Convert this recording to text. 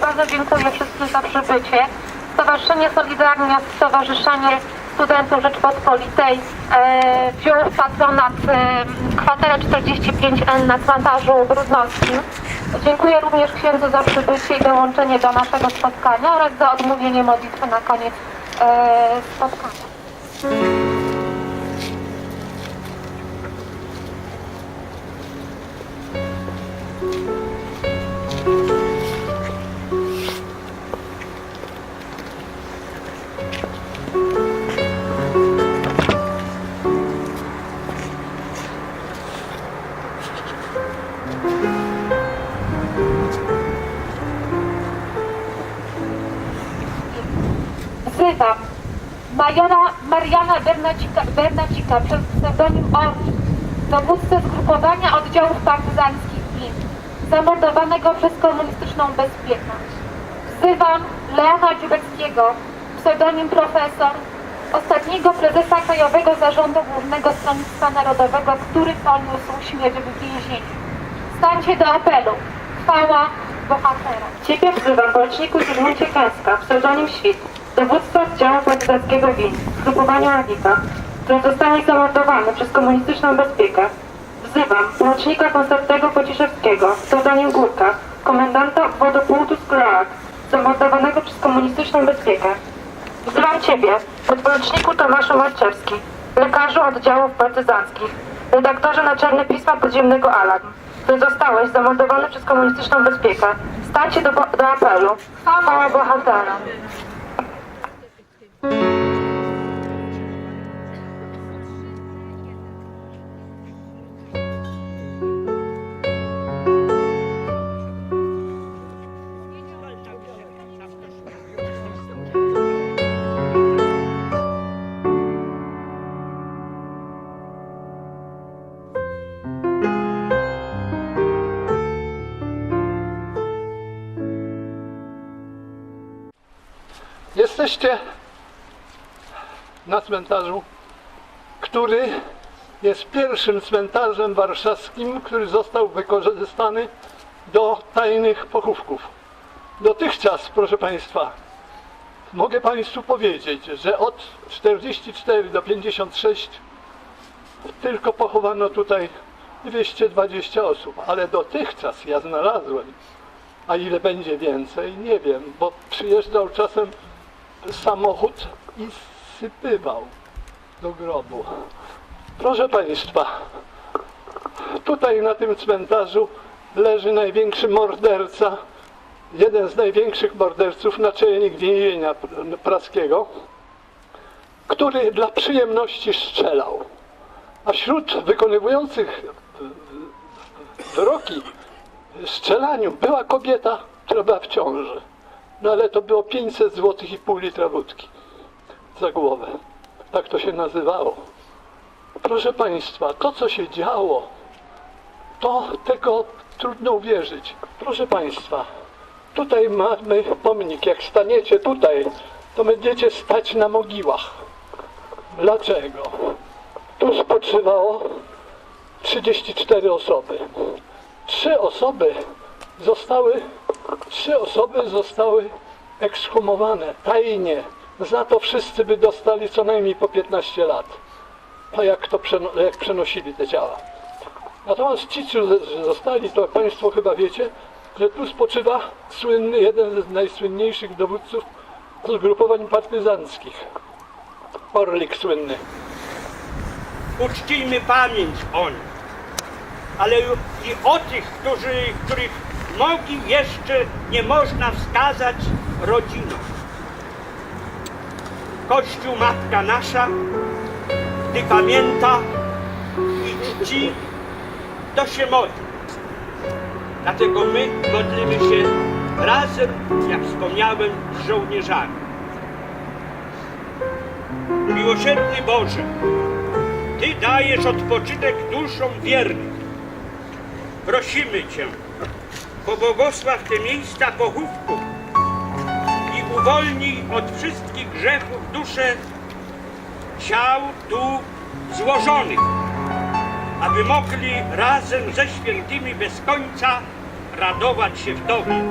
bardzo dziękuję wszystkim za przybycie. Stowarzyszenie Solidarnia, Stowarzyszenie Studentów Rzeczpospolitej e, wziął w patronat e, kwaterę 45N na cmentarzu Brudnowskim. Dziękuję również księdzu za przybycie i dołączenie do naszego spotkania oraz za odmówienie modlitwy na koniec e, spotkania. Wzywam Majora Mariana Bernacika, Bernacika przez pseudonim Orlik, dowódcę zgrupowania oddziałów partyzanckich GIN, zamordowanego przez komunistyczną bezpieczność. Wzywam Leona Dziubeckiego, pseudonim Profesor, ostatniego prezesa Krajowego Zarządu Głównego Stronnictwa Narodowego, który poniósł śmierć w więzieniu. Stańcie do apelu. Chwała bohaterom. Ciebie wzywam, poruczniku Zygmuncie Kęska, pseudonim Świt, dowódca oddziału partyzanckiego WIN, zgrupowania Agita, który zostanie zamordowany przez komunistyczną bezpiekę. Wzywam porucznika Konstantego Pociszewskiego, pseudonim Górka, komendanta obwodu Półtus Kloak, zamordowanego przez komunistyczną bezpiekę. Wzywam Ciebie, podporuczniku Tomaszu Marczewski, lekarzu oddziałów partyzanckich, redaktorze naczelny Pisma Podziemnego Alarm, który zostałeś zamordowany przez komunistyczną bezpiekę. Stańcie do, do apelu. Chwała bohaterom. Jesteście na cmentarzu, który jest pierwszym cmentarzem warszawskim, który został wykorzystany do tajnych pochówków. Dotychczas, proszę Państwa, mogę Państwu powiedzieć, że od 44 do 56 tylko pochowano tutaj 220 osób, ale dotychczas ja znalazłem, a ile będzie więcej, nie wiem, bo przyjeżdżał czasem samochód i sypywał do grobu. Proszę Państwa, tutaj na tym cmentarzu leży największy morderca, jeden z największych morderców, naczelnik więzienia praskiego, który dla przyjemności strzelał. A wśród wykonywujących wyroki strzelaniu była kobieta, która była w ciąży. No ale to było 500 zł i pół litra wódki za głowę. Tak to się nazywało. Proszę Państwa, to co się działo, to tego trudno uwierzyć. Proszę Państwa, tutaj mamy pomnik. Jak staniecie tutaj, to będziecie stać na mogiłach. Dlaczego? Tu spoczywało 34 osoby. Trzy osoby zostały, trzy osoby zostały ekshumowane tajnie. Za to wszyscy by dostali co najmniej po 15 lat. A jak to jak przenosili te ciała. Natomiast ci, którzy zostali, to Państwo chyba wiecie, że tu spoczywa słynny, jeden z najsłynniejszych dowódców zgrupowań partyzanckich. Orlik słynny. uczcijmy pamięć o nich, ale i o tych, którzy, których nogi jeszcze nie można wskazać rodziną. Kościół Matka Nasza, gdy pamięta i czci, to się modli. Dlatego my modlimy się razem, jak wspomniałem, z żołnierzami. Miłosierny Boże, ty dajesz odpoczynek duszom wiernych. Prosimy Cię, pobłogosław te miejsca pochówku uwolnij od wszystkich grzechów dusze ciał tu złożonych, aby mogli razem ze świętymi bez końca radować się w Tobie.